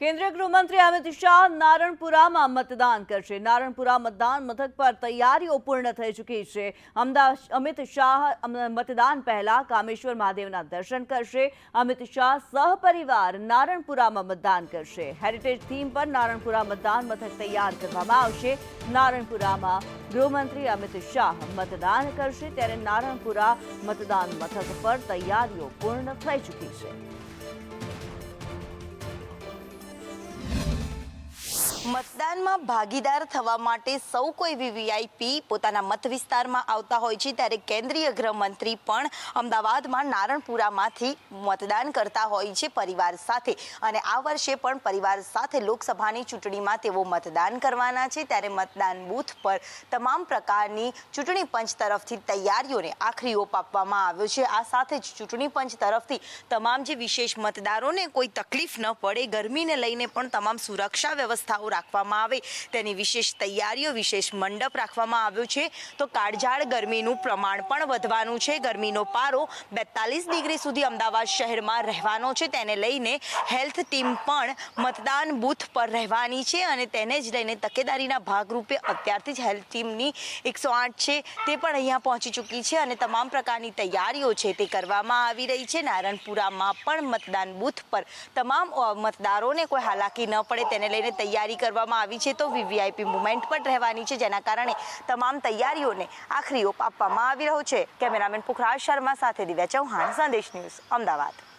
કેન્દ્રીય ગૃહમંત્રી અમિત શાહ નારણપુરામાં મતદાન કરશે. નારણપુરા મતદાન મથક પર તૈયારીઓ પૂર્ણ થઈ ચૂકી છે. અમિત શાહ મતદાન પહેલા કામેશ્વર મહાદેવના દર્શન કરશે. અમિત શાહ સહપરિવાર નારણપુરામાં મતદાન કરશે. હેરિટેજ થીમ પર નારણપુરા મતદાન મથક તૈયાર કરવામાં આવશે. નારણપુરામાં ગૃહમંત્રી અમિત શાહ મતદાન કરશે. ત્યારે નારણપુરા મતદાન મથક પર તૈયારીઓ પૂર્ણ થઈ ચૂકી છે. મતદાનમાં ભાગીદાર થવા માટે સૌ કોઈ વીવીઆઈપી પોતાના મત વિસ્તારમાં આવતા હોય છે, ત્યારે કેન્દ્રીય ગૃહમંત્રી પણ અમદાવાદમાં નારણપુરામાંથી મતદાન કરતા હોય છે પરિવાર સાથે. અને આ વર્ષે પણ પરિવાર સાથે લોકસભાની ચૂંટણીમાં તેઓ મતદાન કરવાના છે. ત્યારે મતદાન બૂથ પર તમામ પ્રકારની ચૂંટણી પંચ તરફથી તૈયારીઓને આખરી ઓપ આપવામાં આવ્યો છે. આ સાથે જ ચૂંટણી પંચ તરફથી તમામ જે વિશેષ મતદારોને કોઈ તકલીફ ન પડે, ગરમીને લઈને પણ તમામ સુરક્ષા વ્યવસ્થાઓ રાખવામાં આવે. તેની વિશેષ તૈયારીઓ, વિશેષ મંડપ રાખવામાં આવ્યો છે. તો કાળઝાળ ગરમીનું પ્રમાણ પણ વધવાનું છે. ગરમીનો પારો બેતાલીસ ડિગ્રી સુધી અમદાવાદ શહેરમાં રહેવાનો છે. તેને લઈને હેલ્થ ટીમ પણ મતદાન બૂથ પર રહેવાની છે અને તેને જ લઈને તકેદારીના ભાગરૂપે અત્યારથી જ હેલ્થ ટીમની એકસો આઠ છે તે પણ અહીંયા પહોંચી ચૂકી છે અને તમામ પ્રકારની તૈયારીઓ છે તે કરવામાં આવી રહી છે. નારણપુરામાં પણ મતદાન બૂથ પર તમામ મતદારોને કોઈ હાલાકી ન પડે તેને લઈને તૈયારી કરવામાં આવી છે, તો વીવીઆઈપી મુવમેન્ટ પણ રહેવાની છે, જેના કારણે તમામ તૈયારીઓને આખરી ઓપ આપવામાં આવી રહ્યો છે. કેમેરામેન પુખરાજ શર્મા સાથે દિવ્યા ચૌહાણ, સંદેશ ન્યૂઝ, અમદાવાદ.